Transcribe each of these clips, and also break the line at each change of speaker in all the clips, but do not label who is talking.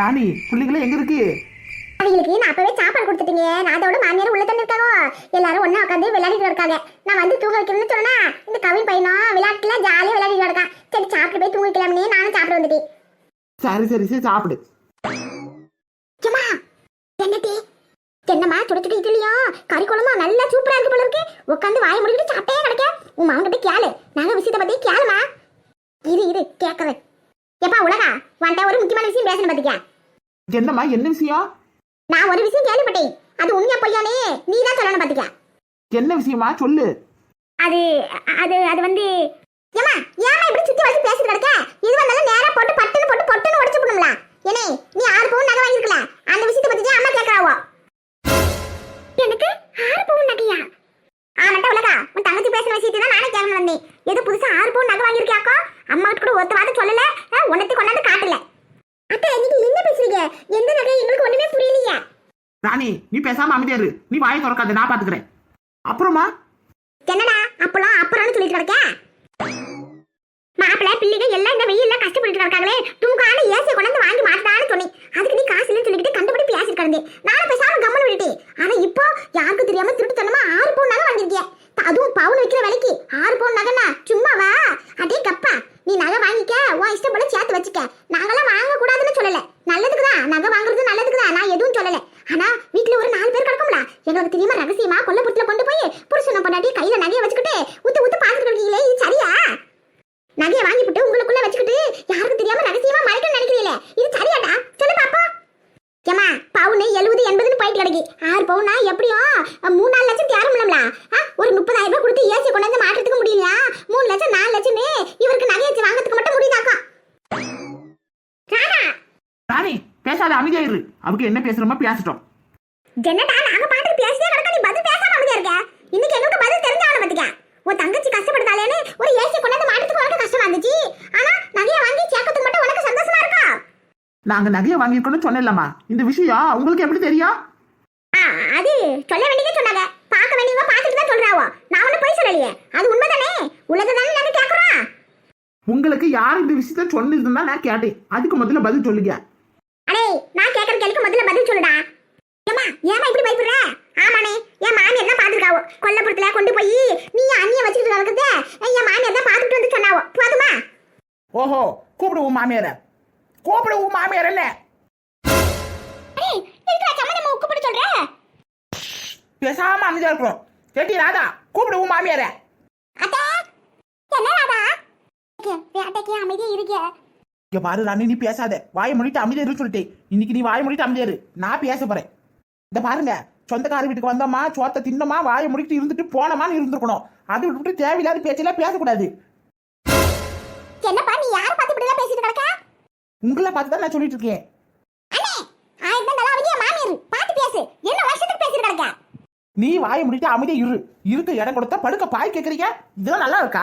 ராணி பிள்ளைங்களே எங்க இருக்கு?
அவங்களுக்கு நான் அப்பவே சாப்பாடு கொடுத்துட்டீங்க நான் அதோட மாமியார் உள்ள தந்து இருக்காங்க. எல்லாரும் ஒண்ணா உட்காந்து விளையாடிட்டு இருக்காங்க. நான் வந்து தூங்க வைக்கணும்னு சொன்னா இந்த கவின் பையனும் விளையாட்டுல ஜாலியா விளையாடிட்டு இருக்கான். சரி சாப்பிட்டு போய் தூங்க வைக்கலாம்னு நானும் சாப்பிட வந்துட்டேன்.
சரி சரி சரி சாப்பிடு.
சும்மா என்னடி என்னம்மா சுட சுட இட்லியும் கறி குழம்பா நல்லா சூப்பரா இருக்கு போல இருக்கு. உட்காந்து வாயை முடிக்கிட்டு சாப்பிட்டே கிடக்க. உன் மகன் கிட்ட கேளு. நாங்க விஷயத்தை பத்தி கேளுமா இரு இரு கேட்கறேன். எப்பா உலகா வந்த ஒரு முக்கியமான விஷயம் பேசணும் பாத்துக்க
என்னம்மா என்ன விஷயம்?
நான் ஒரு விஷயம் கேள்விப்பட்டேன். அது உண்மையா பொய்யானே? நீ தான் சொல்லணும் பாத்துக்க.
என்ன விஷயமா? சொல்லு.
அது அது அது வந்து ஏமா ஏமா இப்படி சுத்தி வளைச்சு பேசிட்டு கிடக்க? இது வந்தாலும் நேரா போட்டு பட்டுன்னு போட்டு பொட்டுன்னு உடைச்சு போடும்ல ஏனே நீ ஆறு பவுன் நகை வாங்கிருக்கல அந்த விஷயத்தை பத்தி அம்மா கேக்குறாவோ? எனக்கு ஆறு பவுன் நகையா? ஆனட்ட உலகா உன் தங்கச்சி பேசுற விஷயத்தை தான் நானே கேட்கணும் வந்தேன். எது புதுசா ஆறு பவுன் நகை வாங்கியிருக்கியாக்கோ? அம்மா கிட்ட கூட ஒருத்த வார்த்தை சொல்லல. உன்னத்தை கொண்டாந்து காட்டல. அத்தை நீங்க என்ன பேசுறீங்க? எந்த நகை எங்களுக்கு ஒண்ணுமே புரியலையே.
ராணி நீ பேசாம அமைதியாரு நீ வாயை திறக்காத நான் பாத்துக்கிறேன். அப்புறமா?
என்னடா அப்பளம் அப்புறம்னு சொல்லிட்டு கிடக்க? மாப்பிள்ளை பிள்ளைங்க எல்லாம் இந்த வெயில்ல கஷ்டப்பட்டு இருக்காங்களே தூங்கான ஏசியை கொண்டாந்து வாங்கி மாட்டான்னு சொன்னேன். அதுக்கு நீ காசு இல்லைன்னு சொல்லிட்டு கண்டுபிடி பேசிட்டு கிடந்தேன் பேசாம கம்மன் விட்டுட்டேன் ஆனா இப்போ யாருக்கும் தெரியாம திருட்டுத்தனமா ஆறு பவுன் நகை வாங்கியிருக்கிய அதுவும் பவுன் வைக்கிற விலைக்கு ஆறு பவுன் நகைனா சும்மாவா அதே கப்பா நீ நகை வாங்கிக்க உன் இஷ்டம் போல சேர்த்து வச்சுக்க நாங்கெல்லாம் வாங்க கூடாதுன்னு சொல்லல நல்லதுக்கு தான் நகை வாங்குறது நல்லதுக்கு தான் நான் எதுவும் சொல்லல ஆனா வீட்ல ஒரு நாலு பேர் கிடக்கும்ல எங்களுக்கு தெரியாம ரகசியமா கொல்லப்புறத்துல கொண்டு போய் புருஷனை பொண்டாட்டி கையில நகையை வச்சுக்கிட்டு உத்து உத்து பாத்துட்டு இருக்கீங்களே இது சரியா நகையை வாங்கிவிட்டு உங்களுக்குள்ள வச்சுக்கிட்டு யாருக்கும் தெரியாம ரகசியமா மறைக்கணும்னு நினைக்கிறீங்களே? இது சரியாடா சொல்லு பாப்பா. ஏமா பவுனு எழுபது எண்பதுன்னு போயிட்டு கிடக்கு. ஆறு பவுனா எப்படியும் மூணு நாலு லட்சம் தேரமில்லம்ல ஒரு முப்பதாயிரம் ரூபாய் கொடுத்து ஏசி கொண்டாந்து மாட்டுறதுக்கு முடியல மூணு லட்சம் நாலு லட்சமே இவருக்கு நகையை வாங்குறதுக்கு மட்டும் முடியுதாக்கா? ராணா
ராணி பேசாத அமைதியாயிரு. அவருக்கு என்ன பேசுறோமோ பேசிட்டோம்.
என்னடா நாங்க பாட்டுக்கு பேசிட்டே கிடக்க நீ பதில் பேசாம அமைதியா இருக்க இன்னைக்கு எங்களுக்கு பதில் தெரிஞ்சாவன பாத்துக்க உன் தங்கச்சி கஷ்டப்படுதாலேன்னு ஒரு ஏசி கொண்டாந்து மாட்டுறதுக்கு உனக்கு கஷ்டமா இருந்துச்சு ஆனா நகையை வாங்கி சேர்க்கறதுக்கு மட்டும் உனக்கு சந்தோஷமா இருக்கா
நாங்க நகையை வாங்கியிருக்கோம்னு சொன்னேன்லம்மா. இந்த விஷயம் உங்களுக்கு எப்படி தெரியும்
அது சொல்ல வேண்டியதே சொன்னாங்க. பார்க்க வேண்டியவங்க பார்த்துட்டு தான் சொல்றாவோ. நான் ஒண்ணு போய் சொல்லலையே. அது உண்மைதானே? உள்ளதை தானே நாங்க கேக்குறோம்?
உங்களுக்கு யார் இந்த விஷயத்த சொன்னதுன்னா நான் கேட்டேன். அதுக்கு முதல்ல பதில் சொல்லுங்க.
அடே நான் கேக்குற கேள்விக்கு முதல்ல பதில் சொல்லுடா. ஏமா ஏமா இப்படி பயப்படுற? ஆமாண்ணே என் மாமியார் தான் பாத்துருக்காவோ கொல்லப்புறத்துல கொண்டு போய் நீ அண்ணிய வச்சுக்கிட்டு கிடக்குது என் மாமியார் தான் பாத்துட்டு வந்து சொன்னாவோ. போதுமா?
ஓஹோ கூப்பிடு உன் மாமியார. கூப்பிடு உன் மாமியார் என்ன? பேசாம அமைதியா இருக்கிறோம் கேட்டி ராதா கூப்பிடு உன் மாமியார?
அத்தை என்ன ராதா? வேட்டைக்கு அமைதியா இருக்க.
இங்க பாரு ராணி நீ பேசாத. வாயை முடிட்டு அமைதியா இரு சொல்லிட்டேன். இன்னைக்கு நீ வாயை முடிட்டு அமைதியா இரு. நான் பேச போறேன். இந்த பாருங்க. சொந்தக்கார வீட்டுக்கு வந்தோமா சோத்தை தின்னோமா வாயை முடிட்டு இருந்துட்டு போனோமான்னு இருந்திருக்கணும். அது விட்டுட்டு தேவையில்லாத பேச்செல்லாம் பேசக்கூடாது. உங்களை பார்த்து தான் நான் சொல்லிட்டு இருக்கேன் நீ வாயை முடிட்டு அமைதியா இரு. இருக்க இடம் கொடுத்தா படுக்க பாய் கேக்குறீங்க? இதெல்லாம் நல்லா இருக்கா?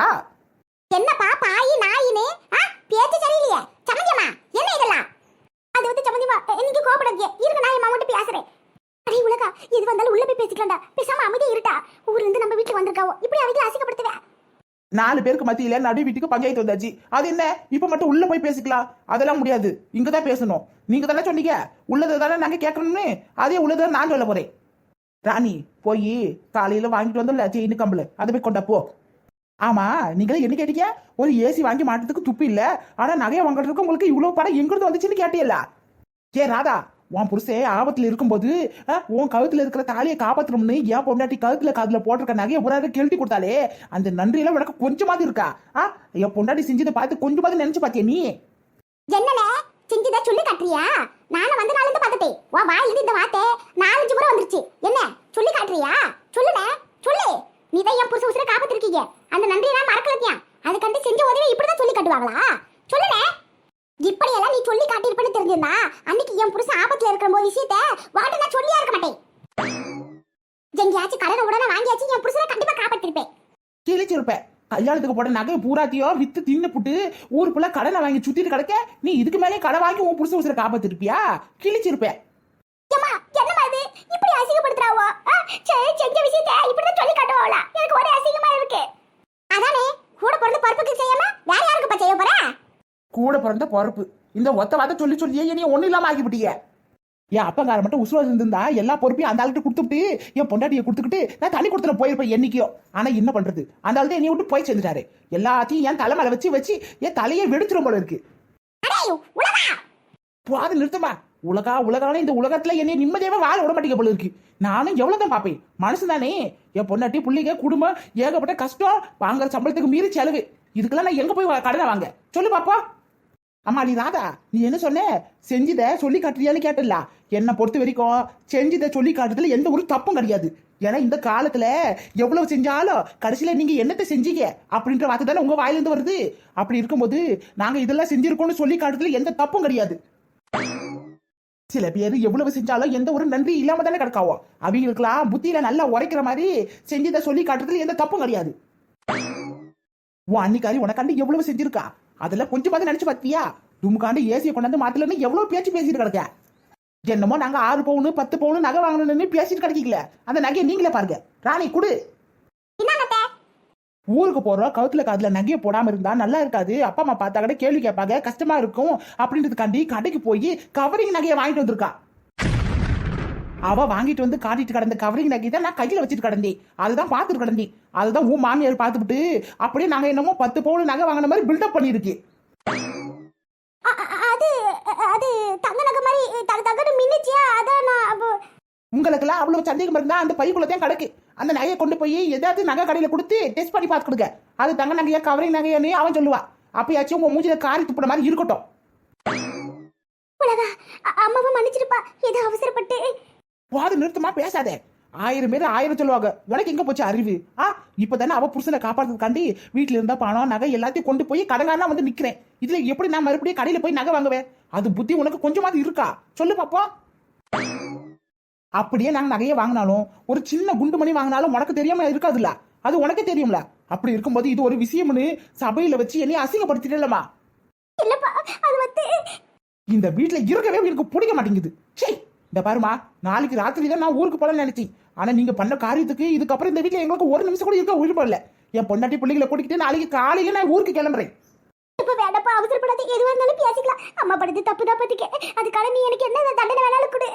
என்னப்பா பாய் நாயினே ஆ பேச்சு சரியில்லையே. சமஞ்சமா என்ன இதெல்லாம்? அது வந்து சமஞ்சமா இன்னைக்கு கோபப்படாதீங்க இருங்க நான் என் மாமட்ட பேசுறேன். அடே உலகா எது வந்தாலும் உள்ள போய் பேசிக்கலாம்டா. பேசாம அமைதியா இருட்டா ஊர்ல இருந்து நம்ம வீட்டுக்கு வந்திருக்காவோ. இப்படி அவங்க அசிங்கப்படுத்துவேன்
நாலு பேருக்கு மத்தியில நடு வீட்டுக்கு பஞ்சாயத்து வந்தாச்சு. அது என்ன? இப்ப மட்டும் உள்ள போய் பேசிக்கலாம். அதெல்லாம் முடியாது. இங்க தான் பேசணும். நீங்க தானே சொன்னீங்க? உள்ளதை தானே நாங்க கேட்கணும்னு? அதே உள்ளதை நான் சொல்ல போறேன். ராணி போய் காலையில வாங்கிட்டு வந்தோம்ல செயின் கம்பளு. அதை போய் கொண்டா போ. ஆமா நீங்க என்ன கேட்டீங்க? ஒரு ஏசி வாங்கி மாட்டதுக்கு துப்பு இல்ல. ஆனா நகையை வாங்குறதுக்கு உங்களுக்கு இவ்வளவு படம் எங்கிருந்து வந்துச்சுன்னு கேட்டீங்களா ஏ ராதா உன் புருஷே ஆபத்தில் இருக்கும்போது உன் கழுத்தில் இருக்கிற தாலியை காப்பாற்றணும்னு ஏன் பொண்டாட்டி கழுத்தில் காதில் போட்டிருக்க நகையை புறாத கெழுத்தி கொடுத்தாலே அந்த நன்றியெல்லாம் உனக்கு கொஞ்சமாவது இருக்கா? ஆ என் பொண்டாட்டி செஞ்சதை பார்த்து கொஞ்சமாவது நினைச்சு பார்த்தியா நீ?
என்னல செஞ்சதா சொல்லி காட்டுறியா? நானும் வந்த நாள் இருந்து பார்த்துட்டேன். வா வாயில இருந்து இந்த வார்த்தை நாலஞ்சு முறை வந்துருச்சு. என்ன? சொல்லி காட்டுறியா? சொல்லுன சொல்லு. நீ தான் என் புருஷ உசுரை காப்பாத்திருக்கீங்க. அந்த நன்றியை நான் மறக்கலையா அதுக்கண்டு கண்டு செஞ்ச உதவி இப்படிதான் சொல்லி காட்டுவாங்களா? சொல்லுன இப்படி எல்லாம் நீ சொல்லி காட்டியிருப்பேன்னு தெரிஞ்சிருந்தா அன்னைக்கு என் புருஷன் ஆபத்துல இருக்கிற போது விஷயத்த வாட்ட நான் சொல்லியா இருக்க மாட்டேன். எங்கேயாச்சும் கடனை உடனே வாங்கியாச்சும் என் புருஷனை கண்டிப்பா காப்பாத்திருப்பேன்.
கிழிச்சிருப்ப. கல்யாணத்துக்கு போட நகை பூராத்தியும் வித்து தின்னு புட்டு ஊருக்குள்ள கடனை வாங்கி சுத்திட்டு கிடக்க நீ இதுக்கு மேலே கடை வாங்கி உன் புருஷ உசுர காப்பாத்திருப்பியா? கிழிச்சிருப்ப.
ஏம்மா என்னம்மா இது? இப்படி அசிங்கப்படுத்துறாவோ? சரி, செஞ்ச விஷயத்த இப்படிதான் சொல்லி காட்டுவாங்களா எனக்கு ஒரே அசிங்கமா இருக்கு. அதானே கூட பிறந்து பருப்புக்கு செய்யாம வேற யாருக்கு செய்ய போற?
கூட பிறந்த பொறுப்பு இந்த ஒத்த வார்த்தை சொல்லி சொல்லியே என்னைய ஒண்ணு இல்லாம ஆக்கிவிட்டீங்க? என் அப்பங்கார மட்டும் உசுவா இருந்திருந்தா எல்லா பொறுப்பையும் அந்த ஆளுக்கு கொடுத்துட்டு என் பொண்டாட்டியை கொடுத்துக்கிட்டு நான் தண்ணி கொடுத்துட போயிருப்பேன் என்னைக்கோ. ஆனா என்ன பண்றது? அந்த ஆள் தான் என்னைய விட்டு போய் சேர்ந்துட்டாரு. எல்லாத்தையும் என் தலைமையில வச்சு வச்சு என் தலையை வெடிச்சிடும் போல இருக்கு. போது நிறுத்தமா? உலகா உலகான இந்த உலகத்துல என்னைய நிம்மதியாவே வாழ விட மாட்டேங்க போல இருக்கு. நானும் எவ்வளவு தான் பாப்பேன் மனுஷன் தானே. என் பொண்டாட்டி புள்ளிங்க குடும்பம் ஏகப்பட்ட கஷ்டம் வாங்குற சம்பளத்துக்கு மீறி செலவு. இதுக்கெல்லாம் நான் எங்க போய் கடனை வாங்க? சொல்லு பாப்பா அம்மா நீ ராதா நீ என்ன சொன்ன? செஞ்சத சொல்லி காட்டுறியான்னு கேட்டல என்னை பொறுத்த வரைக்கும் செஞ்சதை சொல்லி காட்டுறதுல எந்த ஒரு தப்பும் கிடையாது. ஏன்னா இந்த காலத்துல எவ்வளவு செஞ்சாலும் கடைசியில நீங்க என்னத்தை செஞ்சீங்க அப்படின்ற வார்த்தை தானே உங்க வாயிலிருந்து வருது. அப்படி இருக்கும்போது நாங்க இதெல்லாம் செஞ்சிருக்கோம்னு சொல்லி காட்டுறதுல எந்த தப்பும் கிடையாது. சில பேர் எவ்வளவு செஞ்சாலும் எந்த ஒரு நன்றி இல்லாம தானே கிடக்காவோ. அவங்களுக்குலாம் புத்தியில நல்லா உரைக்கிற மாதிரி செஞ்சதை சொல்லி காட்டுறதுல எந்த தப்பும் கிடையாது. உன் அன்னிக்காரி உனக்காண்டி எவ்வளவு செஞ்சிருக்கா? அதெல்லாம் கொஞ்சமாவது நினைச்சு பார்த்தியா? தும்காண்டு ஏசியை கொண்டாந்து மாத்தலன்னு எவ்வளவு பேச்சு பேசிட்டு கிடக்க? என்னமோ நாங்க ஆறு பவுனு பத்து பவுனு நகை வாங்கணும்னு பேசிட்டு கிடைக்கல அந்த நகையை நீங்களே பாருங்க. ராணி குடு. ஊருக்கு போறோம். கவுத்துல காதுல நகையை போடாம இருந்தா நல்லா இருக்காது. அப்பா அம்மா பார்த்தா கூட கேள்வி கேட்பாங்க. கஷ்டமா இருக்கும். அப்படின்றதுக்காண்டி கடைக்கு போய் கவரிங் நகையை வாங்கிட்டு வந்திருக்கா. அவ வாங்கிட்டு வந்து காட்டிட்டு கிடந்த கவரிங் நகை தான் நான் கையில வச்சுட்டு கிடந்தேன். அதுதான் பார்த்துட்டு கிடந்தேன். அதுதான் உன் மாமியார் பார்த்துட்டு அப்படியே நாங்க என்னமோ பத்து பவுன் நகை வாங்கின மாதிரி பில்டப்
அ- அது அது தங்க நகை மாதிரி தக தகன்னு மின்னுச்சியா? அதான் நான்
உங்களுக்கெல்லாம் அவ்வளவு சந்தேகம் இருந்தா அந்த பைக்குள்ளதான் கிடக்கு. அந்த நகையை கொண்டு போய் ஏதாவது நகை கடையில கொடுத்து டெஸ்ட் பண்ணி பார்த்து கொடுங்க அது தங்க நகையா கவரிங் நகையானே அவன் சொல்லுவா. அப்பயாச்சும் உங்க மூஞ்சில காரி துப்புன மாதிரி இருக்கட்டும்.
உலகா அ- அம்மாவை மன்னிச்சிருப்பா. ஏதோ அவசரப்பட்டு
போது நிறுத்தமா பேசாத. ஆயிரம் பேர் ஆயிரம் சொல்லுவாங்க. உனக்கு எங்க போச்சு அறிவு? ஆ இப்பதானே அவ புருஷனை காப்பாத்துறதுக்காண்டி வீட்டுல இருந்தா பணம் நகை எல்லாத்தையும் கொண்டு போய் கடங்காரனா வந்து நிக்கிறேன். இதுல எப்படி நான் மறுபடியும் கடையில போய் நகை வாங்குவேன்? அது புத்தி உனக்கு கொஞ்சமாவது இருக்கா? சொல்லு பாப்பா. அப்படியே நாங்க நகையை வாங்கினாலும் ஒரு சின்ன குண்டு மணி வாங்கினாலும் உனக்கு தெரியாம இருக்காதுல்ல? அது உனக்கே தெரியும்ல? அப்படி இருக்கும்போது இது ஒரு விஷயம்னு சபையில வச்சு என்னைய அசிங்கப்படுத்திட்டேலமா இந்த வீட்ல இருக்கவே எனக்கு பிடிக்க மாட்டேங்குது. சே இந்த பாருமா நாளைக்கு ராத்திரி தான் நான் ஊருக்கு போகலாம்னு நினைச்சேன். ஆனா நீங்க பண்ண காரியத்துக்கு இதுக்கப்புறம் இந்த வீட்ல எங்களுக்கு ஒரு நிமிஷம் கூட இருக்க உயிர் இல்ல. என் பொண்டாட்டி பிள்ளைகளை கூட்டிக்கிட்டு நாளைக்கு காலையில நான் ஊருக்கு கிளம்புறேன்.
இப்ப வேணப்பா அவசரப்படாத. எதுவா இருந்தாலும் பேசிக்கலாம். அம்மா படுத்து தப்பு தான் பத்திக்க அதுக்காக நீ எனக்கு என்ன தண்டனை வேணாலும் கொடு.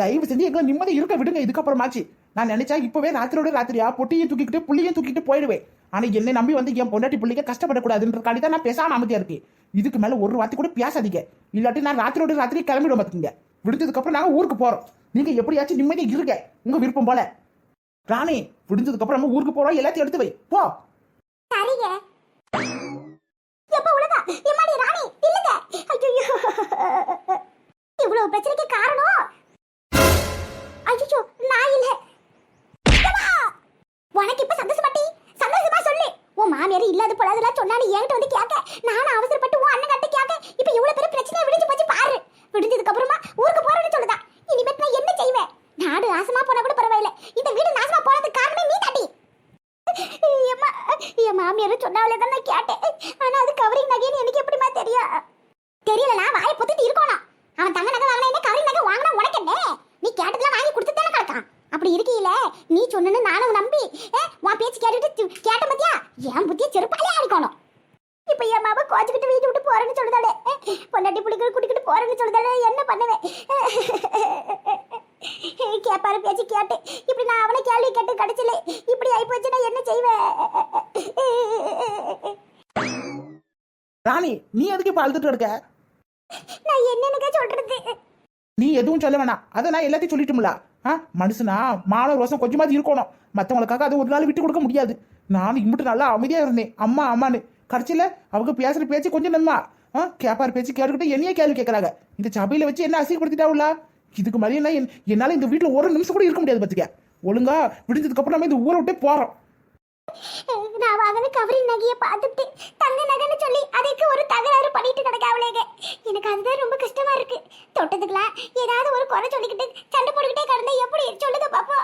தயவு செஞ்சு எங்களை நிம்மதி இருக்க விடுங்க. இதுக்கப்புறமாச்சு. நான் நினைச்சா இப்பவே ராத்திரியோட ராத்திரியா பொட்டியும் தூக்கிக்கிட்டு புள்ளையும் தூக்கிட்டு போயிடுவேன். ஆனா என்னை நம்பி வந்து என் பொண்டாட்டி பிள்ளைங்க கஷ்டப்படக்கூடாதுன்றக்காண்டி தான் நான் பேசாம அமைதியா இருக்கேன். இதுக்கு மேல ஒரு வார்த்தை கூட பேசாதீங்க. இல்லாட்டி நான் ராத்திரியோட ராத்திரி கிளம்பிடுவோம் பாத்துக்கீங்க விடுஞ்சதுக்கு அப்புறம் ஊருக்கு போகிறோம் நீங்கள் எப்படியாச்சும் நிம்மதி இருங்க. உங்கள் விருப்பம் போல. ராணி விடுஞ்சதுக்கு அப்புறம் நம்ம ஊருக்கு போகிறோம் எல்லாத்தையும் எடுத்து வை. போ.
சரிங்க. எப்ப உலகா எம்மாடி ராணி இல்லங்க ஐயோ இவ்வளவு பிரச்சனைக்கு காரணம்? ஐயோ நான் இல்ல. எம்மா! உனக்கு இப்ப சந்தோஷமாட்டி சந்தோஷமா சொல்லு. உன் மாமியார் இல்லாத போலாதெல்லாம் சொன்னான்னு என்கிட்ட வந்து கேட்க. நானும் அவசரப்பட்டு உன் அண்ணன் கிட்ட கேட்க. இப்ப இவ்வளவு பெரிய பிரச்சனை விடிஞ்சு போச்சு பாரு. விடுஞ்சதுக்கு அப்புறமா ஊருக்கு போறேன்னு சொல்லுதா. இனிமேட் நான் என்ன செய்வேன்? நாடு நாசமா போனா கூட பரவாயில்ல. இந்த வீடு நாசமா போனதுக்கு காரணமே நீ தாண்டி எம்மா, என் மாமியார் சொன்னாலே தான் நான் கேட்டேன். ஆனா அது கவரிங் நகைன்னு எனக்கு எப்படிமா தெரியும் தெரியலனா வாயை பொத்திட்டு இருக்கணும் அவன் தங்க நகை வாங்கினா என்ன கவரிங் நகை வாங்கினா உனக்கு என்ன? நீ கேட்டதெல்லாம் வாங்கி கொடுத்து தானே கிடக்கான். அப்படி இருக்கீல நீ சொன்னு நானும் நம்பி ஏ, உன் பேச்சு கேட்டுட்டு கேட்ட மத்தியா என் புத்திய செருப்பாலே அடிக்கணும் இப்ப என் மாமா கோச்சுக்கிட்டு வீட்டு விட்டு போறேன்னு சொல்லுதாலே. பொண்டாட்டி புள்ளிகள் கூட்டிக்கிட்டு போறேன்னு சொல்லுதாலே என்ன பண்ணுவேன்? கேப்பாரு பேச்சு கேட்டு. இப்படி நான் அவனை கேள்வி கேட்டு கிடைச்சல. இப்படி ஆயி போச்சு நான் என்ன செய்வேன்
ராணி நீ எதுக்கு இப்ப அழுதுட்டு இருக்க?
நான் என்னனுங்க சொல்றது?
நீ எதுவும் சொல்ல வேணாம். அதை நான் எல்லாத்தையும் சொல்லிட்டும்ல ஆ மனுஷனா மான ரோசம் கொஞ்சமாவது இருக்கணும். மற்றவங்களுக்காக அதை ஒரு நாள் விட்டு கொடுக்க முடியாது. நான் இம்பிட்டு நல்லா அமைதியா இருந்தேன். அம்மா அம்மான்னு. கடைசியில அவங்க பேசுற பேச்சு கொஞ்சம் நன்மா. ஆ கேப்பார் பேச்சு கேட்டுக்கிட்டு என்னையே கேள்வி கேட்கறாங்க. இந்த சபையில வச்சு என்ன அசிங்கப்படுத்திட்டாவுல இதுக்கு மாதிரி என்ன என்- என்னால இந்த வீட்டுல ஒரு நிமிஷம் கூட இருக்க முடியாது பாத்துக்க. ஒழுங்கா விடிஞ்சதுக்கு அப்புறம் நம்ம இந்த ஊரை விட்டே போறோம்.
நான் வாங்கின கவரிங் நகையை பார்த்துட்டு தங்க நகைன்னு சொல்லி அதுக்கு ஒரு தகராறு பண்ணிட்டு கிடக்காவலேங்க எனக்கு அதுதான் ரொம்ப கஷ்டமா இருக்கு. தொட்டதுக்கெல்லாம் ஏதாவது ஒரு குறை சொல்லிக்கிட்டு சண்டை போட்டுக்கிட்டே கிடந்தா எப்படி? சொல்லுங்க பாப்பா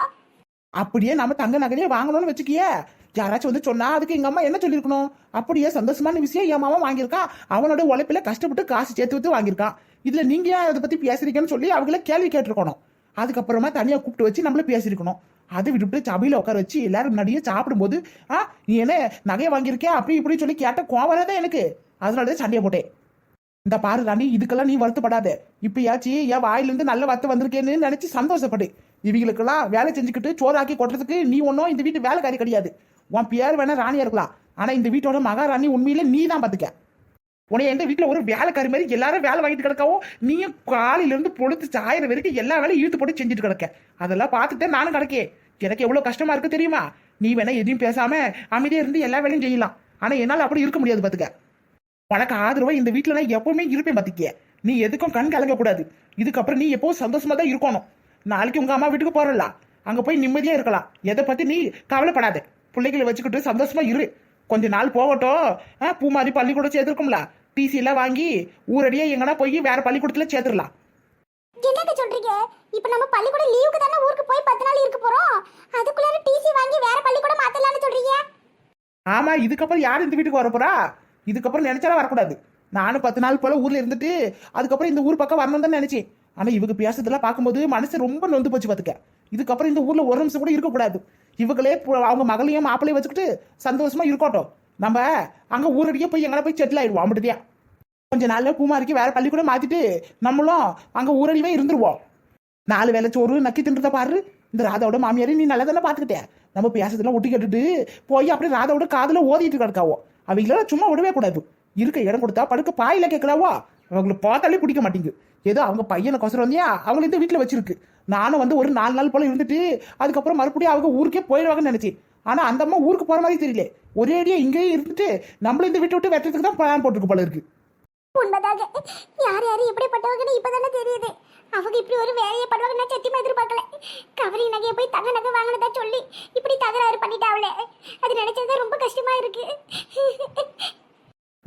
அப்படியே நம்ம தங்க நகையே வாங்கணும்னு வச்சுக்கிய. யாராச்சும் வந்து சொன்னா அதுக்கு எங்க அம்மா என்ன சொல்லியிருக்கணும்? அப்படியே சந்தோஷமான விஷயம் என் மாமா வாங்கியிருக்கான் அவனோட உழைப்பில கஷ்டப்பட்டு காசு சேர்த்து வச்சு வாங்கியிருக்கான் இதுல நீங்க ஏன் அதை பத்தி பேசுறீங்கன்னு சொல்லி அவங்கள கேள்வி கேட்டிருக்கணும். அதுக்கப்புறமா தனியா கூப்பிட்டு வச்சு நம்மள பேசியிருக்கணும். அதை விட்டுவிட்டு சபையில உட்கார வச்சு எல்லாரும் முன்னாடியே சாப்பிடும்போது ஆ நீ என்ன நகையை வாங்கியிருக்கே அப்படி இப்படி சொல்லி கேட்ட கோவம் தான் எனக்கு. அதனால தான் சண்டையை போட்டேன். இந்த பாரு ராணி இதுக்கெல்லாம் நீ வருத்தப்படாத. இப்பயாச்சு என் வாயிலிருந்து நல்ல வார்த்தை வந்திருக்கேன்னு நினைச்சு சந்தோஷப்படு. இவங்களுக்கெல்லாம் வேலை செஞ்சுக்கிட்டு சோறாக்கி கொட்டுறதுக்கு நீ ஒன்றும் இந்த வீட்டு வேலைக்காரி கிடையாது. உன் பேர் வேணா ராணியா இருக்கலாம். ஆனா இந்த வீட்டோட மகாராணி உண்மையில நீ தான் பாத்துக்க. உனைய எந்த வீட்டுல ஒரு வேலைக்காரி மாதிரி எல்லாரும் வேலை வாங்கிட்டு கிடக்கவும் நீயும் காலையில இருந்து பொழுது சாயிர வரைக்கும் எல்லா வேலையும் இழுத்து போட்டு செஞ்சுட்டு கிடக்க. அதெல்லாம் பார்த்துட்டு நானும் கிடக்கே எனக்கு எவ்வளவு கஷ்டமா இருக்கு தெரியுமா? நீ வேணா எதையும் பேசாம அமைதியா இருந்து எல்லா வேலையும் செய்யலாம். ஆனா என்னால அப்படி இருக்க முடியாது பாத்துக்க. உனக்கு ஆதரவா இந்த வீட்டுல நான் எப்பவுமே இருப்பேன் பாத்திக்க. நீ எதுக்கும் கண் கலங்க கூடாது. இதுக்கப்புறம் நீ எப்பவும் சந்தோஷமா தான் இருக்கணும். நாளைக்கு உங்க அம்மா வீட்டுக்கு போறல அங்க போய் நிம்மதியா இருக்கலாம். எதை பத்தி நீ கவலைப்படாத. பிள்ளைகளை வச்சுக்கிட்டு சந்தோஷமா இரு. கொஞ்ச நாள் போகட்டும். ஆ, பூமாரி பள்ளிக்கூடம் சேர்த்துருக்கும்ல. டிசி எல்லாம் வாங்கி ஊரடியா எங்கனா போய் வேற பள்ளிக்கூடத்துல சேர்த்துடலாம்
என்னங்க சொல்றீங்க? இப்ப நம்ம பள்ளிக்கூடம் லீவுக்கு தானே ஊருக்கு போய் பத்து நாள் இருக்க போறோம். அதுக்குள்ளார டிசி வாங்கி வேற பள்ளிக்கூடம் மாத்தலாம்னு சொல்றீங்க?
ஆமா இதுக்கப்புறம் யார் இந்த வீட்டுக்கு வர போறா? இதுக்கப்புறம் நினைச்சாலும் வரக்கூடாது. நானும் பத்து நாள் போல ஊர்ல இருந்துட்டு அதுக்கப்புறம் இந்த ஊர் பக்கம் வரணும் தான் நினைச்சேன். ஆனா இவங்க பேசுறதெல்லாம் பார்க்கும்போது மனசு ரொம்ப நொந்து போச்சு பாத்துக்க. இதுக்கப்புறம் இந்த ஊர்ல ஒரு நிமிஷம் கூட இருக்கக்கூடாது. இவங்களே அவங்க மகளையும் மாப்பிளையும் வச்சுக்கிட்டு சந்தோஷமா இருக்கட்டும். நம்ம அங்க ஊரடியே போய் எங்கடா போய் செட்டில் ஆயிடுவோம் அப்படியா கொஞ்ச நாள்ல பூமாரிக்கு வேற பள்ளிக்கூடம் மாத்திட்டு நம்மளும் அங்க ஊரடிவே இருந்துருவோம். நாலு வேலை சோறு நக்கி தின்றதை பாரு. இந்த ராதாவோட மாமியாரி நீ நல்லா தானே பாத்துக்கிட்டே நம்ம பேசுறதெல்லாம் ஒட்டி கேட்டுட்டு போய் அப்படியே ராதாவோட காதில் ஓதிட்டு கிடக்காவோ. அவங்கள சும்மா விடவே கூடாது. இருக்க இடம் கொடுத்தா படுக்க பாயில கேட்கலாவோ? அவங்கள பார்த்தாலே பிடிக்க மாட்டேங்குது. ஏதோ அவங்க பையனை கொசரம் வந்தியா அவங்கள இந்த வீட்டில் வச்சிருக்கு. நானும் வந்து ஒரு நாலு நாள் போல இருந்துட்டு அதுக்கப்புறம் மறுபடியும் அவங்க ஊருக்கே போயிடுவாங்கன்னு நினைச்சேன். ஆனால் அந்த அம்மா ஊருக்கு போகிற மாதிரி தெரியல. ஒரே அடியா இங்கேயே இருந்துட்டு நம்மள இந்த வீட்டை விட்டு வெட்டுறதுக்கு தான் பிளான் போட்டிருக்கு போல இருக்கு.
உண்மைதாங்க யார் யார் எப்படிப்பட்டவங்கன்னு இப்பதானே தெரியுது. அவங்க இப்படி ஒரு வேலையை பண்ணுவாங்க நான் சத்தியமா எதிர்பார்க்கல. கவரி நகையை போய் தங்க நகை வாங்கினதா சொல்லி இப்படி தகராறு பண்ணிட்டாவல அது நினைச்சது ரொம்ப கஷ்டமா இருக்கு.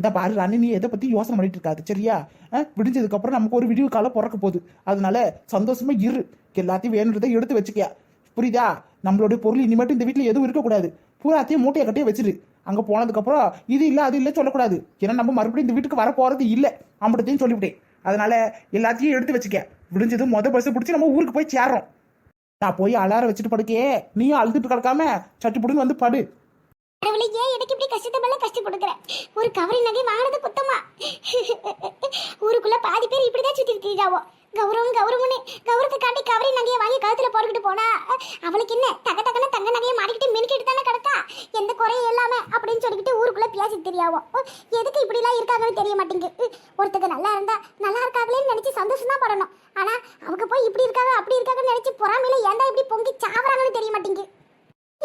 இந்த பாரு ராணி நீ எதை பத்தி யோசனை பண்ணிட்டு இருக்காது சரியா? அஹ், விடிஞ்சதுக்கு அப்புறம் நமக்கு ஒரு விடிவு காலம் பிறக்க போகுது. அதனால சந்தோஷமா இரு. எல்லாத்தையும் வேணுன்றதை எடுத்து வச்சுக்க புரியுதா? நம்மளுடைய பொருள் இனிமேட்டு இந்த வீட்டில் எதுவும் இருக்கக்கூடாது. பூராத்தையும் மூட்டையை கட்டியே வச்சிரு. அங்கே போனதுக்கப்புறம் இது இல்லை அது இல்லை சொல்லக்கூடாது. ஏன்னா நம்ம மறுபடியும் இந்த வீட்டுக்கு வர போகிறது இல்லை. அம்பட்டத்தையும் சொல்லிவிட்டேன். அதனால எல்லாத்தையும் எடுத்து வச்சுக்க விடிஞ்சது மொதல் பஸ் பிடிச்சி நம்ம ஊருக்கு போய் சேர்றோம். நான் போய் அலாரம் வச்சுட்டு படுக்கே நீயும் அழுதுட்டு கிடக்காம சட்டு புடுன்னு வந்து படு.
கடவுளே ஏன் எனக்கு இப்படி கஷ்டத்தை மேல கஷ்டம் கொடுக்குற ஒரு கவரி நகை வாங்கினது குத்தமா ஊருக்குள்ள பாதி பேர் இப்படிதான் சுத்தி இருக்கீங்காவோ கௌரவம் கௌரவம்னு கௌரவத்தை காட்டி கவரி நகையை வாங்கி கழுத்துல போட்டுக்கிட்டு போனா அவளுக்கு என்ன தக தகன தங்க நகையை மாட்டிக்கிட்டு மினுக்கிட்டு தானே கிடக்கா? எந்த குறையும் இல்லாம அப்படின்னு சொல்லிக்கிட்டு ஊருக்குள்ள பேசி தெரியாவோ. எதுக்கு இப்படி எல்லாம் இருக்காங்கன்னு தெரிய மாட்டேங்குது. ஒருத்தங்க நல்லா இருந்தா நல்லா இருக்காங்களேன்னு நினைச்சு சந்தோஷம் தான் படணும். ஆனா அவங்க போய் இப்படி இருக்காங்க அப்படி இருக்காங்கன்னு நினைச்சு பொறாமையில ஏன்டா இப்படி பொங்கி சாவறாங்கன்னு தெரிய மாட்டேங்குது.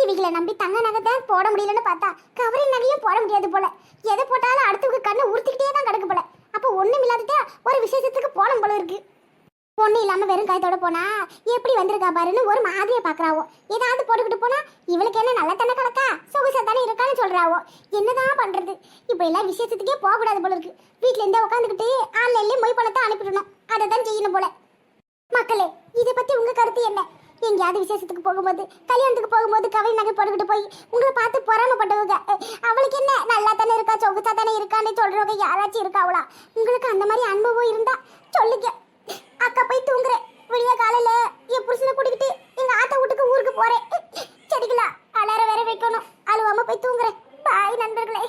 இவங்களை நம்பி தங்க நகை தான் போட முடியலன்னு பார்த்தா கவரி நகையும் போட முடியாது போல. எதை போட்டாலும் அடுத்தவங்க கண்ணை உறுத்திக்கிட்டே தான் கிடக்கு போல. அப்போ ஒன்றும் இல்லாததே ஒரு விசேஷத்துக்கு போன போல இருக்கு. பொண்ணு இல்லாம வெறும் காயத்தோட போனா எப்படி வந்திருக்கா பாருன்னு ஒரு மாதிரியை பாக்குறாவோ ஏதாவது போட்டுக்கிட்டு போனா இவளுக்கு என்ன நல்ல தானே கலக்கா? சொகுசா தானே இருக்கான்னு சொல்றாவோ. என்னதான் பண்றது? இப்ப எல்லாம் விசேஷத்துக்கே போக கூடாது போல இருக்கு. வீட்ல இருந்தே உட்காந்துக்கிட்டு ஆன்லைன்லயே மொய் பணத்தை அனுப்பிடணும். அதை தான் செய்யணும் போல. மக்களே இதை பத்தி உங்க கருத்து என்ன? எங்கேயாவது விசேஷத்துக்கு போகும்போது கல்யாணத்துக்கு போகும்போது கவல் நகை போட்டுக்கிட்டு போய் உங்களை பார்த்து பொறாமப்பட்டவங்க. அவளுக்கு என்ன? நல்லா தானே இருக்கா? சொகுசா தானே இருக்கான்னு சொல்றவங்க யாராச்சும் இருக்காவளா உங்களுக்கு அந்த மாதிரி அனுபவம் இருந்தா சொல்லுங்க. அக்கா போய் தூங்குறேன். விடிய காலையில என் புருஷனை கூட்டிக்கிட்டு எங்க ஆத்தா வீட்டுக்கு ஊருக்கு போறேன். சரிங்களா? அலாரம் வேற வைக்கணும். அழுவாம போய் தூங்குறேன். பாய் நண்பர்களே.